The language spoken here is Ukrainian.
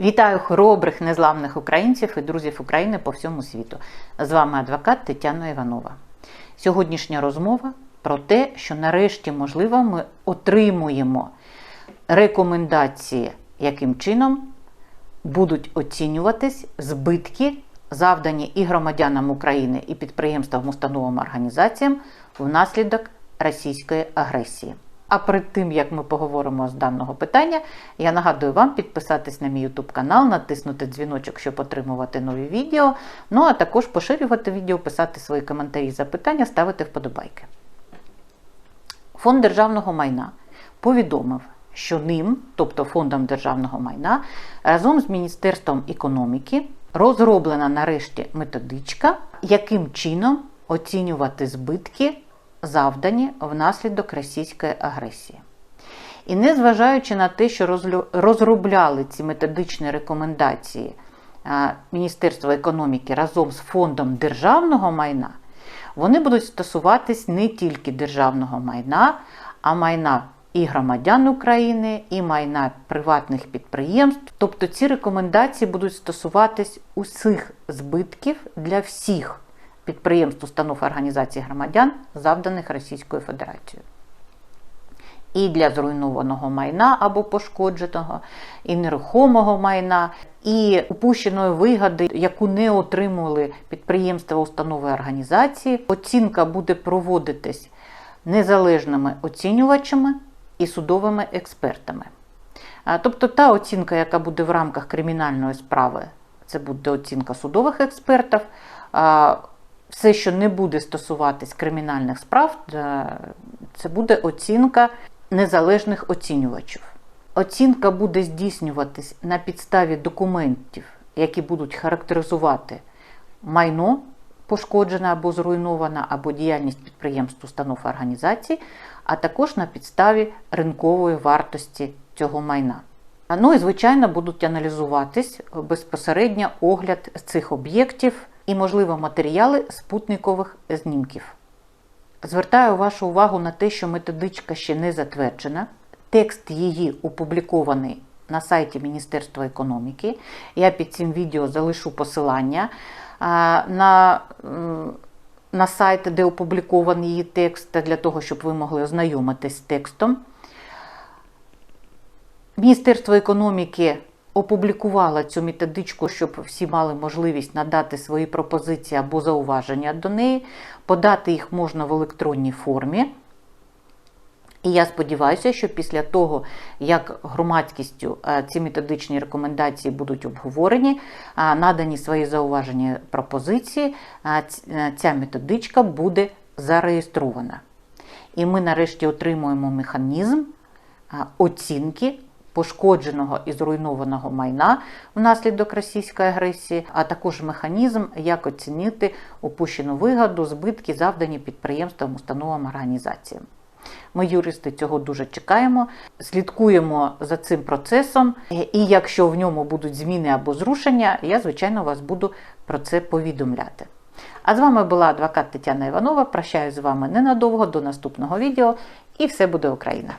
Вітаю хоробрих, незламних українців і друзів України по всьому світу. З вами адвокат Тетяна Іванова. Сьогоднішня розмова про те, що нарешті, можливо, ми отримуємо рекомендації, яким чином будуть оцінюватись збитки, завдані і громадянам України, і підприємствам, установам, організаціям внаслідок російської агресії. А перед тим як ми поговоримо з даного питання, я нагадую вам підписатись на мій YouTube канал, натиснути дзвіночок, щоб отримувати нові відео. Ну а також поширювати відео, писати свої коментарі, запитання, ставити вподобайки. Фонд державного майна повідомив, що ним, тобто фондом державного майна, разом з Міністерством економіки розроблена нарешті методичка, яким чином оцінювати збитки завдані внаслідок російської агресії. І незважаючи на те, що розробляли ці методичні рекомендації а, Міністерство економіки разом з фондом державного майна, вони будуть стосуватись не тільки державного майна, а майна і громадян України, і майна приватних підприємств. Тобто ці рекомендації будуть стосуватись усіх збитків для всіх підприємств, установ організацій громадян, завданих Російською Федерацією. І для зруйнованого майна або пошкодженого, і нерухомого майна, і упущеної вигоди, яку не отримували підприємства, установи організації. Оцінка буде проводитись незалежними оцінювачами і судовими експертами. Тобто та оцінка, яка буде в рамках кримінальної справи, це буде оцінка судових експертів. Все, що не буде стосуватись кримінальних справ, е, це буде оцінка незалежних оцінювачів. Оцінка буде здійснюватись на підставі документів, які будуть характеризувати майно пошкоджене або зруйноване, або діяльність підприємств, установ організацій, а також на підставі ринкової вартості цього майна. Ну і, звичайно, будуть аналізуватись безпосередньо огляд цих об'єктів і, можливо, матеріали спутникових знімків. Звертаю вашу увагу на те, що методичка ще не затверджена. Текст її опублікований на сайті Міністерства економіки. Я під цим відео залишу посилання на, на сайт, де опублікований її текст, для того, щоб ви могли ознайомитись з текстом. Міністерство економіки опублікувало цю методичку, щоб всі мали можливість надати свої пропозиції або зауваження до неї. Подати їх можна в електронній формі. І я сподіваюся, що після того, як громадськістю е, ці методичні рекомендації будуть обговорені, е, надані свої зауваження пропозиції, е, ця методичка буде зареєстрована. І ми нарешті отримуємо механізм оцінки пошкодженого і зруйнованого майна внаслідок російської агресії, а також механізм, як оцінити упущену вигоду, збитки, завдані підприємствам, установам, організаціям. Ми, юристи, цього дуже чекаємо, слідкуємо за цим процесом, і якщо в ньому будуть зміни або зрушення, я, звичайно, вас буду про це повідомляти. А з вами була адвокат Тетяна Іванова. Прощаюсь з вами ненадовго до наступного відео, і все буде Україна!